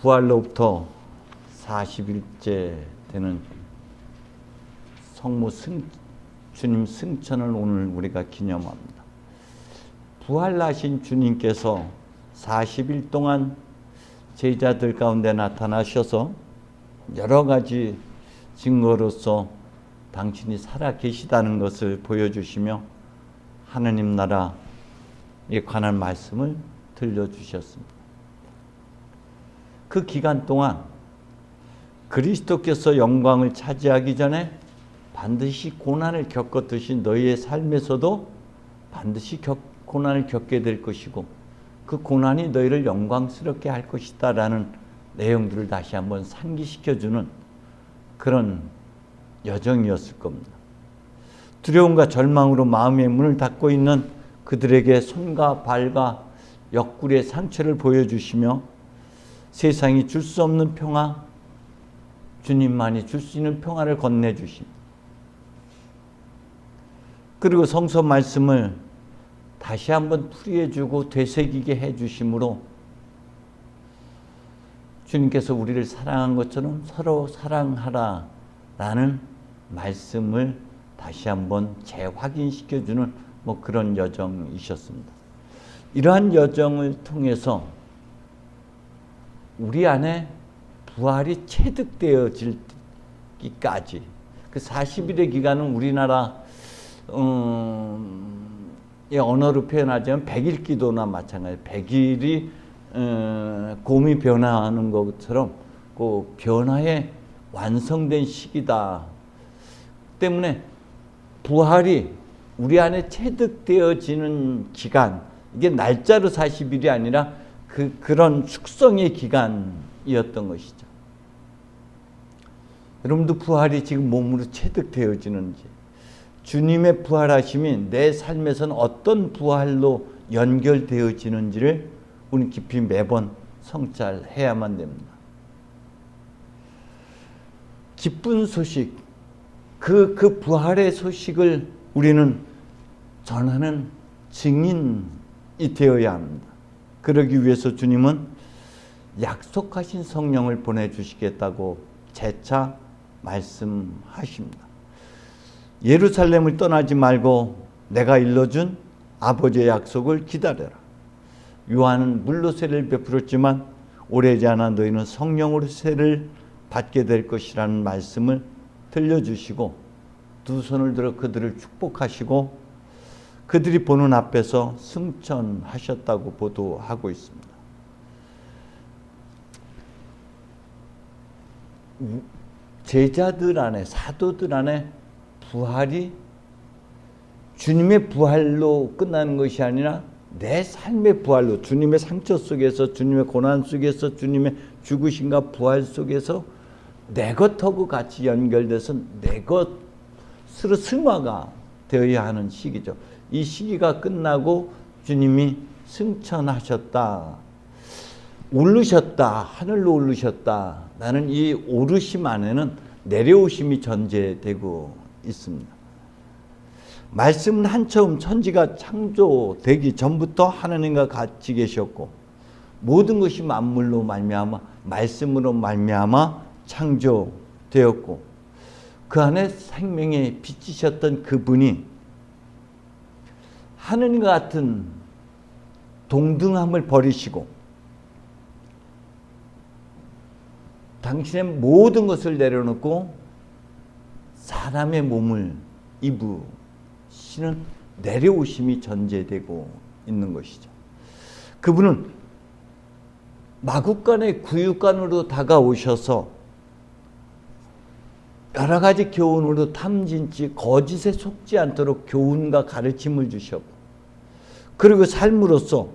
부활로부터 40일째 되는 성모 승, 주님 승천을 오늘 우리가 기념합니다. 부활하신 주님께서 40일 동안 제자들 가운데 나타나셔서 여러 가지 증거로서 당신이 살아 계시다는 것을 보여주시며 하느님 나라에 관한 말씀을 들려주셨습니다. 그 기간 동안 그리스도께서 영광을 차지하기 전에 반드시 고난을 겪었듯이 너희의 삶에서도 반드시 겪, 고난을 겪게 될 것이고 그 고난이 너희를 영광스럽게 할 것이다 라는 내용들을 다시 한번 상기시켜주는 그런 여정이었을 겁니다. 두려움과 절망으로 마음의 문을 닫고 있는 그들에게 손과 발과 옆구리의 상처를 보여주시며 세상이 줄 수 없는 평화, 주님만이 줄 수 있는 평화를 건네주심. 그리고 성서 말씀을 다시 한번 풀이해주고 되새기게 해주심으로 주님께서 우리를 사랑한 것처럼 서로 사랑하라 라는 말씀을 다시 한번 재확인시켜주는 뭐 그런 여정이셨습니다. 이러한 여정을 통해서 우리 안에 부활이 체득되어질기까지 그 40일의 기간은 우리나라 음, 의 언어로 표현하자면 100일 기도나 마찬가지. 100일이 어, 곰이 변화하는 것처럼 그 변화의 완성된 시기다. 때문에 부활이 우리 안에 체득되어지는 기간, 이게 날짜로 40일이 아니라 그, 그런 숙성의 기간이었던 것이죠. 여러분도 부활이 지금 몸으로 체득되어지는지, 주님의 부활하심이 내 삶에서는 어떤 부활로 연결되어지는지를 우리 깊이 매번 성찰해야만 됩니다. 기쁜 소식, 그, 그 부활의 소식을 우리는 전하는 증인이 되어야 합니다. 그러기 위해서 주님은 약속하신 성령을 보내주시겠다고 재차 말씀하십니다. 예루살렘을 떠나지 말고 내가 일러준 아버지의 약속을 기다려라. 요한은 물로 세를 베풀었지만 오래지 않아 너희는 성령으로 세를 받게 될 것이라는 말씀을 들려주시고 두 손을 들어 그들을 축복하시고 그들이 보는 앞에서 승천하셨다고 보도하고 있습니다. 제자들 안에 사도들 안에 부활이 주님의 부활로 끝나는 것이 아니라 내 삶의 부활로 주님의 상처 속에서 주님의 고난 속에서 주님의 죽으심과 부활 속에서 내 것하고 같이 연결돼서 내 것으로 승화가 되어야 하는 시기죠. 이 시기가 끝나고 주님이 승천하셨다. 오르셨다. 하늘로 오르셨다. 나는 이 오르심 안에는 내려오심이 전제되고 있습니다. 말씀은 한처음 천지가 창조되기 전부터 하나님과 같이 계셨고 모든 것이 만물로 말미암아 말씀으로 말미암아 창조되었고 그 안에 생명의 빛이셨던 그분이 하느님과 같은 동등함을 버리시고 당신의 모든 것을 내려놓고 사람의 몸을 입으시는 내려오심이 전제되고 있는 것이죠. 그분은 마국간의 구육간으로 다가오셔서 여러 가지 교훈으로 탐진치 거짓에 속지 않도록 교훈과 가르침을 주셨고 그리고 삶으로서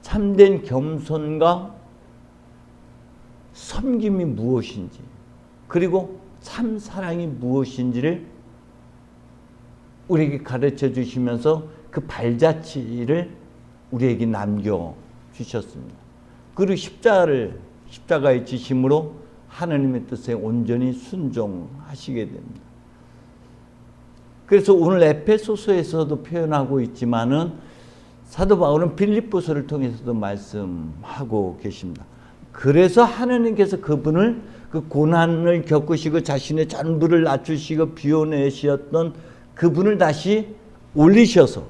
참된 겸손과 섬김이 무엇인지 그리고 참 사랑이 무엇인지를 우리에게 가르쳐 주시면서 그 발자취를 우리에게 남겨 주셨습니다. 그리고 십자가를 십자가의 지심으로 하나님의 뜻에 온전히 순종하시게 됩니다. 그래서 오늘 에페소서에서도 표현하고 있지만은 사도 바울은 빌립보서를 통해서도 말씀하고 계십니다. 그래서 하나님께서 그분을 그 고난을 겪으시고 자신의 전부를 낮추시고 비워내셨던 그분을 다시 올리셔서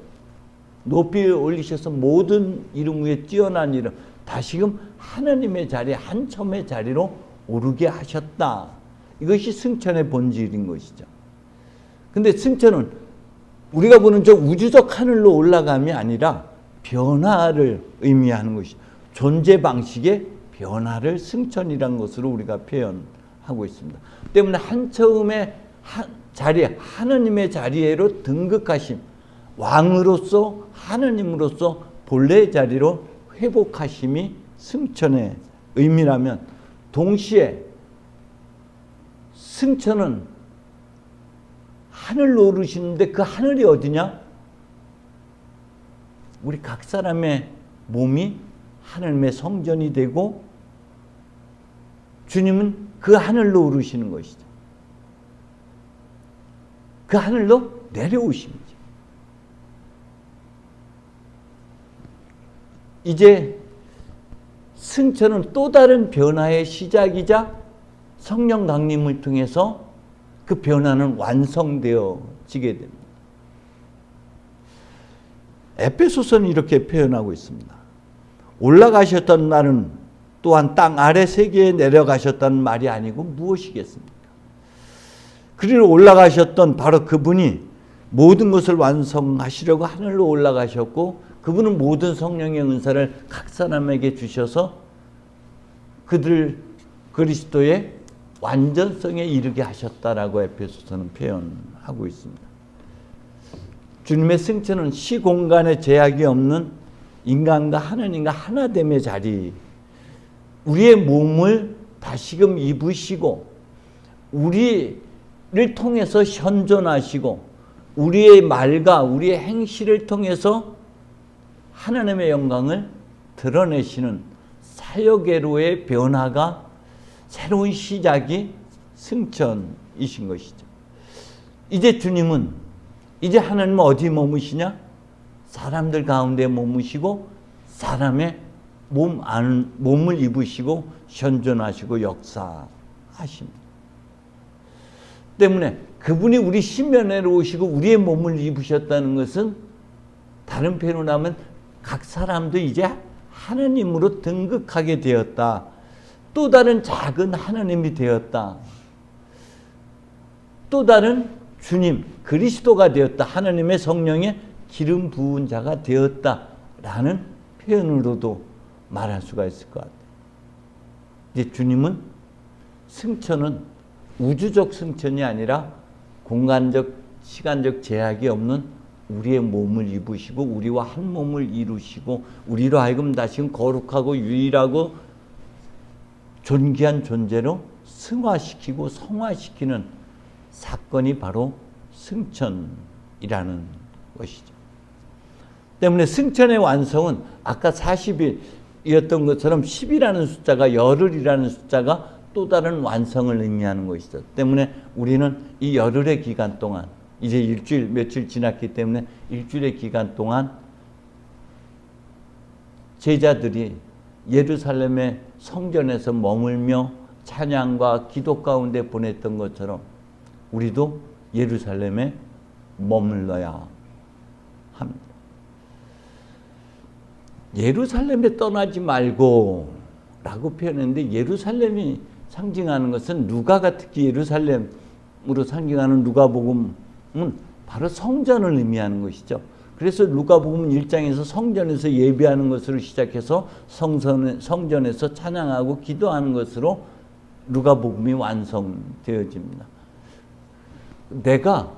높이 올리셔서 모든 이름 위에 뛰어난 이름 다시금 하나님의 자리 한첨의 자리로 오르게 하셨다. 이것이 승천의 본질인 것이죠. 근데 승천은 우리가 보는 저 우주적 하늘로 올라감이 아니라 변화를 의미하는 것이 존재 방식의 변화를 승천이라는 것으로 우리가 표현하고 있습니다. 때문에 한처음에 한 자리 하느님의 자리에로 등극하심 왕으로서 하느님으로서 본래의 자리로 회복하심이 승천의 의미라면 동시에 승천은 하늘로 오르시는데 그 하늘이 어디냐? 우리 각 사람의 몸이 하늘의 성전이 되고 주님은 그 하늘로 오르시는 것이죠. 그 하늘로 내려오십니다. 이제 승천은 또 다른 변화의 시작이자 성령 강림을 통해서 그 변화는 완성되어지게 됩니다. 에페소서는 이렇게 표현하고 있습니다. 올라가셨던 날은 또한 땅 아래 세계에 내려가셨다는 말이 아니고 무엇이겠습니까? 그리로 올라가셨던 바로 그분이 모든 것을 완성하시려고 하늘로 올라가셨고 그분은 모든 성령의 은사를 각 사람에게 주셔서 그들 그리스도의 완전성에 이르게 하셨다라고 에페소서는 표현하고 있습니다. 주님의 승천은 시공간의 제약이 없는 인간과 하나님과 하나됨의 자리, 우리의 몸을 다시금 입으시고 우리를 통해서 현존하시고 우리의 말과 우리의 행실을 통해서 하나님의 영광을 드러내시는 사역의로의 변화가 새로운 시작이 승천이신 것이죠. 이제 주님은 이제 하나님은 어디 머무시냐? 사람들 가운데 머무시고 사람의 몸 안, 몸을 입으시고 현존하시고 역사하십니다. 때문에 그분이 우리 신면에로 오시고 우리의 몸을 입으셨다는 것은 다른 표현으로 하면 각 사람도 이제 하나님으로 등극하게 되었다. 또 다른 작은 하나님이 되었다. 또 다른 주님, 그리스도가 되었다. 하나님의 성령의 기름 부은 자가 되었다. 라는 표현으로도 말할 수가 있을 것 같아요. 이제 주님은 승천은 우주적 승천이 아니라 공간적, 시간적 제약이 없는 우리의 몸을 입으시고 우리와 한 몸을 이루시고 우리로 하여금 다시금 거룩하고 유일하고 존귀한 존재로 승화시키고 성화시키는 사건이 바로 승천이라는 것이죠. 때문에 승천의 완성은 아까 40일이었던 것처럼 10이라는 숫자가 열흘이라는 숫자가 또 다른 완성을 의미하는 것이죠. 때문에 우리는 이 열흘의 기간 동안 이제 일주일 며칠 지났기 때문에 일주일의 기간 동안 제자들이 예루살렘의 성전에서 머물며 찬양과 기도 가운데 보냈던 것처럼 우리도 예루살렘에 머물러야 합니다. 예루살렘에 떠나지 말고 라고 표현했는데 예루살렘이 상징하는 것은 누가가 특히 예루살렘으로 상징하는 누가복음은 바로 성전을 의미하는 것이죠. 그래서 누가복음 1장에서 성전에서 예배하는 것으로 시작해서 성전, 성전에서 찬양하고 기도하는 것으로 누가복음이 완성되어집니다. 내가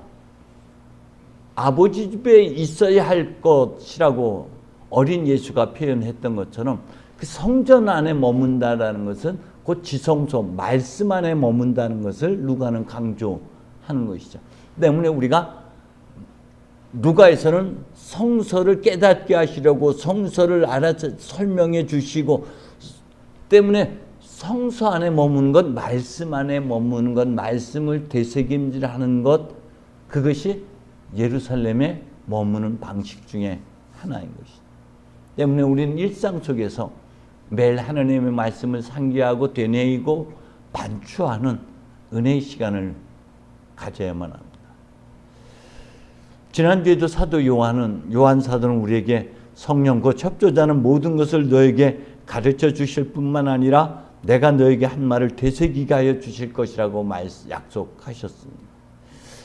아버지 집에 있어야 할 것이라고 어린 예수가 표현했던 것처럼 그 성전 안에 머문다라는 것은 곧 지성소, 말씀 안에 머문다는 것을 누가는 강조하는 것이죠. 때문에 우리가 누가에서는 성서를 깨닫게 하시려고 성서를 알아서 설명해 주시고 때문에 성서 안에 머무는 것, 말씀 안에 머무는 것, 말씀을 되새김질하는 것, 그것이 예루살렘에 머무는 방식 중에 하나인 것이죠. 때문에 우리는 일상 속에서 매일 하나님의 말씀을 상기하고 되뇌이고 반추하는 은혜의 시간을 가져야만 합니다. 지난주에도 사도 요한은 요한 사도는 우리에게 성령 그 첩조자는 모든 것을 너에게 가르쳐 주실 뿐만 아니라 내가 너에게 한 말을 되새기게 하여 주실 것이라고 말, 약속하셨습니다.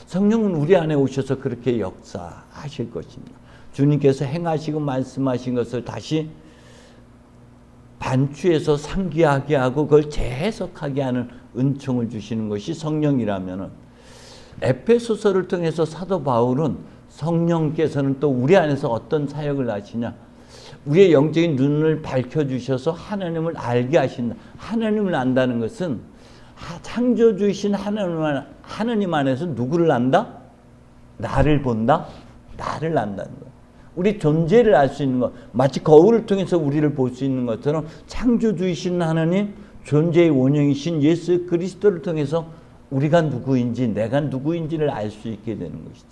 성령은 우리 안에 오셔서 그렇게 역사하실 것입니다. 주님께서 행하시고 말씀하신 것을 다시 반추해서 상기하게 하고 그걸 재해석하게 하는 은총을 주시는 것이 성령이라면은 에페소서를 통해서 사도 바울은 성령께서는 또 우리 안에서 어떤 사역을 하시냐? 우리의 영적인 눈을 밝혀 주셔서 하나님을 알게 하신다. 하나님을 안다는 것은 창조주이신 하나님, 하나님 안에서 누구를 안다? 나를 본다? 나를 안다는 거야. 우리 존재를 알 수 있는 것. 마치 거울을 통해서 우리를 볼 수 있는 것처럼 창조주이신 하나님, 존재의 원형이신 예수 그리스도를 통해서 우리가 누구인지, 내가 누구인지를 알 수 있게 되는 것이죠.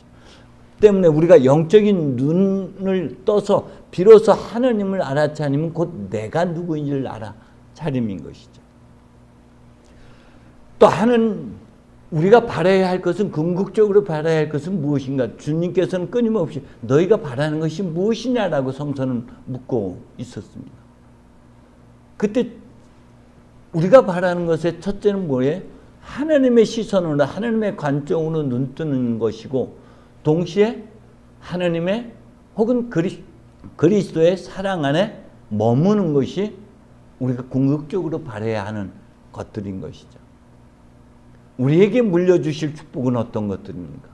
때문에 우리가 영적인 눈을 떠서 비로소 하나님을 알아차리면 곧 내가 누구인지를 알아차림인 것이죠. 또 하는 우리가 바라야 할 것은 궁극적으로 바라야 할 것은 무엇인가? 주님께서는 끊임없이 너희가 바라는 것이 무엇이냐라고 성서는 묻고 있었습니다. 그때 우리가 바라는 것의 첫째는 뭐예요? 하나님의 시선으로 하나님의 관점으로 눈 뜨는 것이고 동시에 하나님의 혹은 그리, 그리스도의 사랑 안에 머무는 것이 우리가 궁극적으로 바라야 하는 것들인 것이죠. 우리에게 물려주실 축복은 어떤 것들입니까?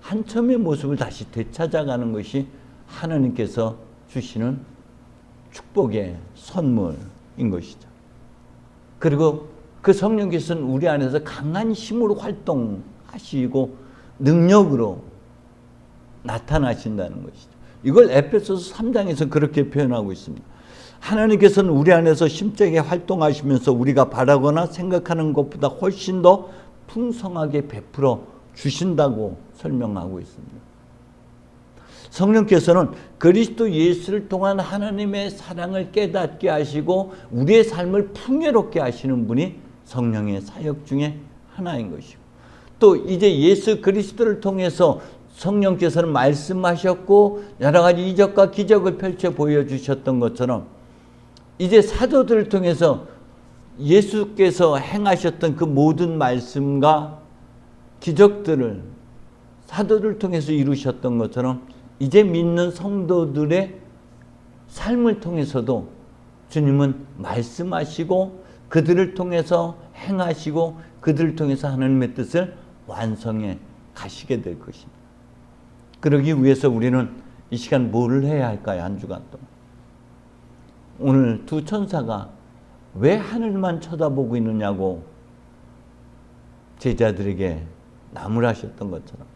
한첨의 모습을 다시 되찾아가는 것이 하나님께서 주시는 축복의 선물인 것이죠. 그리고 그 성령께서는 우리 안에서 강한 힘으로 활동하시고 능력으로 나타나신다는 것이죠. 이걸 에페소서 3장에서 그렇게 표현하고 있습니다. 하나님께서는 우리 안에서 심적에 활동하시면서 우리가 바라거나 생각하는 것보다 훨씬 더 풍성하게 베풀어 주신다고 설명하고 있습니다. 성령께서는 그리스도 예수를 통한 하나님의 사랑을 깨닫게 하시고 우리의 삶을 풍요롭게 하시는 분이 성령의 사역 중에 하나인 것이고 또 이제 예수 그리스도를 통해서 성령께서는 말씀하셨고 여러 가지 이적과 기적을 펼쳐 보여주셨던 것처럼 이제 사도들을 통해서 예수께서 행하셨던 그 모든 말씀과 기적들을 사도를 통해서 이루셨던 것처럼 이제 믿는 성도들의 삶을 통해서도 주님은 말씀하시고 그들을 통해서 행하시고 그들을 통해서 하나님의 뜻을 완성해 가시게 될 것입니다. 그러기 위해서 우리는 이 시간 뭐를 해야 할까요? 한 주간 동안. 오늘 두 천사가 왜 하늘만 쳐다보고 있느냐고 제자들에게 나무라셨던 것처럼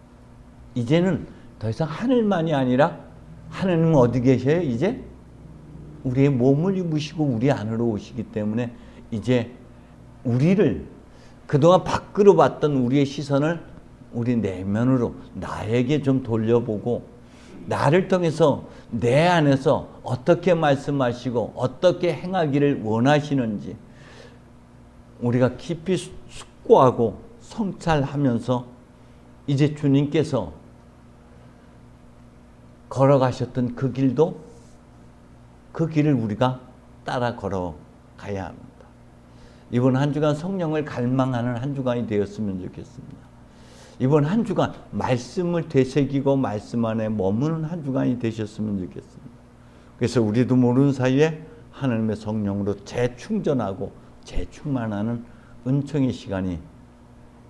이제는 더 이상 하늘만이 아니라 하나님은 어디 계셔요? 이제 우리의 몸을 입으시고 우리 안으로 오시기 때문에 이제 우리를 그동안 밖으로 봤던 우리의 시선을 우리 내면으로 나에게 좀 돌려보고 나를 통해서 내 안에서 어떻게 말씀하시고 어떻게 행하기를 원하시는지 우리가 깊이 숙고하고 성찰하면서 이제 주님께서 걸어가셨던 그 길도 그 길을 우리가 따라 걸어가야 합니다. 이번 한 주간 성령을 갈망하는 한 주간이 되었으면 좋겠습니다. 이번 한 주간 말씀을 되새기고 말씀 안에 머무는 한 주간이 되셨으면 좋겠습니다. 그래서 우리도 모르는 사이에 하나님의 성령으로 재충전하고 재충만하는 은총의 시간이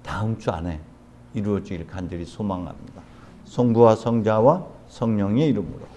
다음 주 안에 이루어지길 간절히 소망합니다. 성부와 성자와 성령의 이름으로.